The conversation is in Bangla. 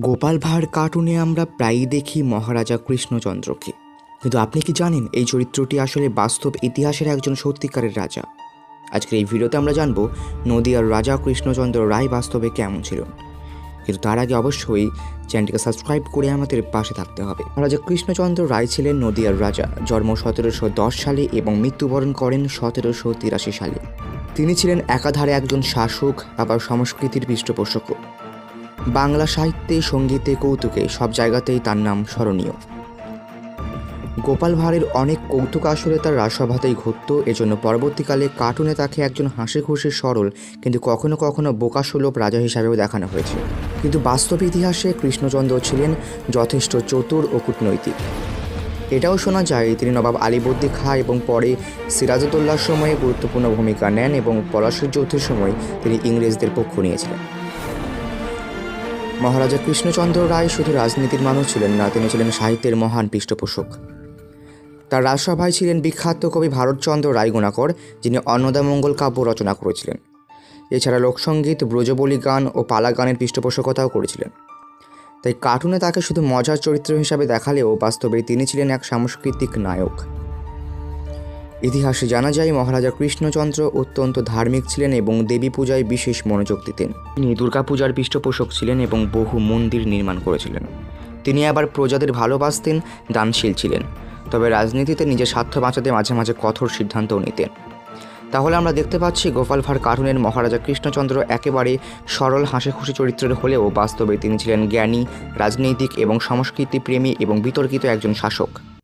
গোপাল ভাঁড় কার্টুনে আমরা প্রায়ই দেখি মহারাজা কৃষ্ণচন্দ্রকে। কিন্তু আপনি কি জানেন, এই চরিত্রটি আসলে বাস্তব ইতিহাসের একজন সত্যিকারের রাজা? আজকের এই ভিডিওতে আমরা জানব নদিয়ার রাজা কৃষ্ণচন্দ্র রায় বাস্তবে কেমন ছিল। কিন্তু তার আগে অবশ্যই চ্যানেলটিকে সাবস্ক্রাইব করে আমাদের পাশে থাকতে হবে। মহারাজা কৃষ্ণচন্দ্র রায় ছিলেন নদিয়ার রাজা। জন্ম সতেরোশো দশ সালে এবং মৃত্যুবরণ করেন সতেরোশো তিরাশি সালে। তিনি ছিলেন একাধারে একজন শাসক, আবার সংস্কৃতির পৃষ্ঠপোষকও বাংলা সাহিত্যে, সঙ্গীতে, কৌতুকে সব জায়গাতেই তার নাম স্মরণীয়। গোপাল ভাঁড়ের অনেক কৌতুক আসলে তার রাজসভাতেই ঘটত। এজন্য পরবর্তীকালে কার্টুনে তাকে একজন হাসি খুশি সরল, কিন্তু কখনো কখনো বোকাসুলভ রাজা হিসাবেও দেখানো হয়েছে। কিন্তু বাস্তব ইতিহাসে কৃষ্ণচন্দ্র ছিলেন যথেষ্ট চতুর ও কূটনৈতিক। এটাও শোনা যায়, তিনি নবাব আলীবর্দী খাঁ এবং পরে সিরাজউদ্দৌলার সময়ে গুরুত্বপূর্ণ ভূমিকা নেন এবং পলাশীর যুদ্ধের সময় তিনি ইংরেজদের পক্ষ নিয়েছিলেন। মহারাজা কৃষ্ণচন্দ্র রায় শুধু রাজনীতির মানুষ ছিলেন না, তিনি ছিলেন সাহিত্যের মহান পৃষ্ঠপোষক। তার রাজসভায় ছিলেন বিখ্যাত কবি ভারতচন্দ্র রায়গুণাকর, যিনি অন্নদামঙ্গল কাব্য রচনা করেছিলেন। এছাড়া লোকসঙ্গীত ব্রজবলি গান ও পালা গানের পৃষ্ঠপোষকতাও করেছিলেন। তাই কার্টুনে তাকে শুধু মজার চরিত্র হিসাবে দেখালেও বাস্তবে তিনি ছিলেন এক সাংস্কৃতিক নায়ক। ইতিহাসে জানা যায়, মহারাজা কৃষ্ণচন্দ্র অত্যন্ত ধার্মিক ছিলেন এবং দেবী পূজায় বিশেষ মনোযোগ দিতেন। তিনি দুর্গাপূজার পৃষ্ঠপোষক ছিলেন এবং বহু মন্দির নির্মাণ করেছিলেন। তিনি আবার প্রজাদের ভালোবাসতেন, দানশীল ছিলেন। তবে রাজনীতিতে নিজের স্বার্থ বাঁচাতে মাঝে মাঝে কঠোর সিদ্ধান্তও নিতেন। তাহলে আমরা দেখতে পাচ্ছি, গোপাল ভাঁড় কার্টুনের মহারাজা কৃষ্ণচন্দ্র একেবারে সরল হাসি খুশি চরিত্রের হলেও বাস্তবে তিনি ছিলেন জ্ঞানী, রাজনৈতিক এবং সংস্কৃতি প্রেমী এবং বিতর্কিত একজন শাসক।